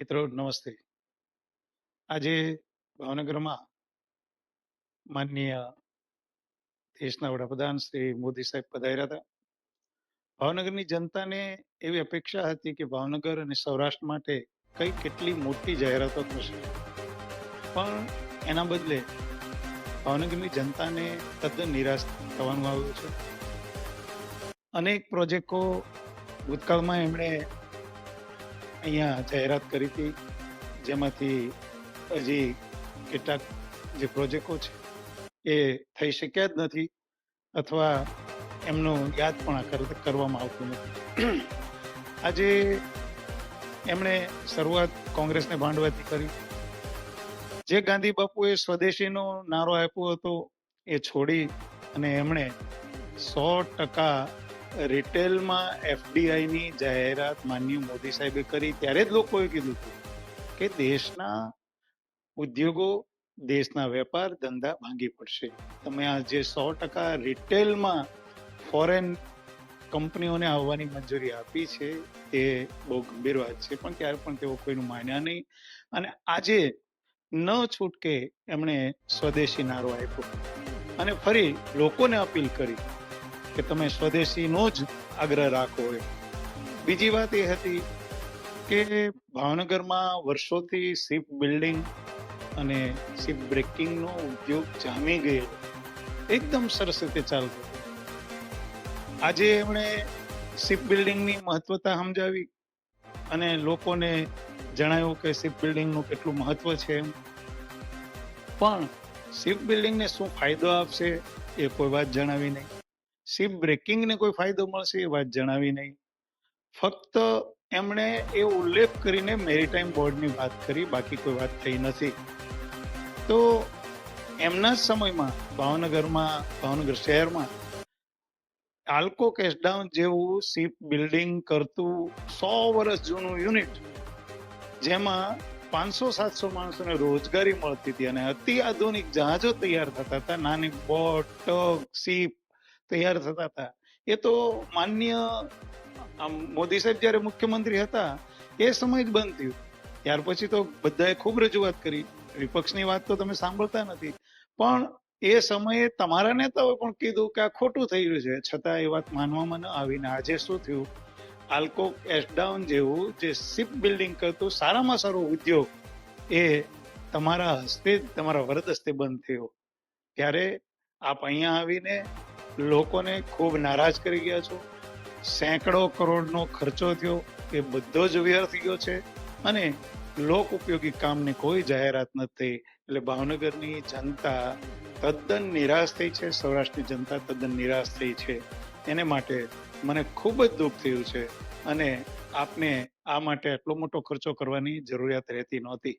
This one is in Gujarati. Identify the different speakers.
Speaker 1: મિત્રો, નમસ્તે. આજે ભાવનગરમાં માનનીય દેશના વડાપ્રધાન શ્રી મોદી સાહેબ પધાર્યા હતા. ભાવનગરની જનતાને એવી અપેક્ષા હતી કે ભાવનગર અને સૌરાષ્ટ્ર માટે કઈ કેટલી મોટી જાહેરાતો થશે. પણ એના બદલે ભાવનગરની જનતાને તદ્દન નિરાશ થવાનું આવ્યું છે. અનેક પ્રોજેક્ટો ભૂતકાળમાં એમણે અહીંયા જાહેરાત કરી હતી, જેમાંથી હજી કેટલાક જે પ્રોજેક્ટો છે એ થઈ શક્યા જ નથી અથવા એમનું યાદ પણ કરવામાં આવતું નથી. આજે એમણે શરૂઆત કોંગ્રેસને ભાંડવાથી કરી. જે ગાંધી બાપુએ સ્વદેશીનો નારો આપ્યો હતો એ છોડી અને એમણે સો ટકા રિટેલમાં એફડીઆઈની જાહેરાત માનનીય મોદી સાહેબે કરી, ત્યારે જ લોકોએ કીધું હતું કે દેશના ઉદ્યોગો, દેશના વેપાર ધંધા ભાંગી પડશે. તમે આ જે સો ટકા રિટેલમાં ફોરેન કંપનીઓને આવવાની મંજૂરી આપી છે, તે બહુ ગંભીર વાત છે, પણ ત્યારે પણ તેઓ કોઈનું માન્યા નહીં. અને આજે ન છૂટકે એમણે સ્વદેશી નારો આપ્યો. અને ફરી લોકોને અપીલ કરી કે તમે સ્વદેશીનો જ આગ્રહ રાખો એમ. બીજી વાત એ હતી કે ભાવનગરમાં વર્ષોથી શિપ બિલ્ડિંગ અને શિપ બ્રેકિંગનો ઉદ્યોગ જામી ગયેલો. એકદમ સરસ રીતે ચાલતો આજે એમણે શિપ બિલ્ડિંગની મહત્વતા સમજાવી અને લોકોને જણાવ્યું કે શિપ બિલ્ડિંગનું કેટલું મહત્વ છે એમ. પણ શિપ બિલ્ડિંગને શું ફાયદો આપશે એ કોઈ વાત જણાવી નહીં. શિપ બ્રેકિંગને કોઈ ફાયદો મળશે એ વાત જણાવી નહીં. ફક્ત એમણે એ ઉલ્લેખ કરીને મેરીટાઈમ બોર્ડની વાત કરી, બાકી કોઈ વાત થઈ નથી. તો એમના સમયમાં ભાવનગરમાં, ભાવનગર શહેરમાં આલ્કો કેશડાઉન જેવું શિપ બિલ્ડિંગ કરતું સો વર્ષ જૂનું યુનિટ જેમાં પાંચસો, સાતસો માણસોને રોજગારી મળતી હતી અને અતિ આધુનિક જહાજો તૈયાર થતા હતા. નાની બોટ, ટગ શિપ તૈયાર થતા હતા. એ તો માન્ય મોદી સાહેબ જ્યારે મુખ્યમંત્રી હતા, એ સમય જ બંધ થયું. ત્યાર પછી તો બધાએ ખૂબ રજૂઆત કરી. વિપક્ષની વાત તો તમે સાંભળતા નથી. પણ એ સમયે તમારા નેતાઓએ પણ કીધું કે આ ખોટું થઈ રહ્યું છે. છતાં એ વાત માનવામાં ન આવીને આજે શું થયું? આલ્કો એશડાઉન જેવું જે શિપ બિલ્ડિંગ કરતું સારામાં સારો ઉદ્યોગ, એ તમારા હસ્તે, તમારા વરદ હસ્તે બંધ થયો. ત્યારે આપ અહીંયા આવીને લોકોને ખૂબ નારાજ કરી ગયા છો. સેંકડો કરોડનો ખર્ચો થયો, એ બધો જ વ્યર્થ ગયો છે અને લોક ઉપયોગી કામની કોઈ જાહેરાત નથી એટલે ભાવનગરની જનતા તદ્દન નિરાશ થઈ છે, સૌરાષ્ટ્રની જનતા તદ્દન નિરાશ થઈ છે. એને માટે મને ખૂબ જ દુઃખ થયું છે અને આપને આ માટે આટલો મોટો ખર્ચો કરવાની જરૂરિયાત રહેતી નહોતી.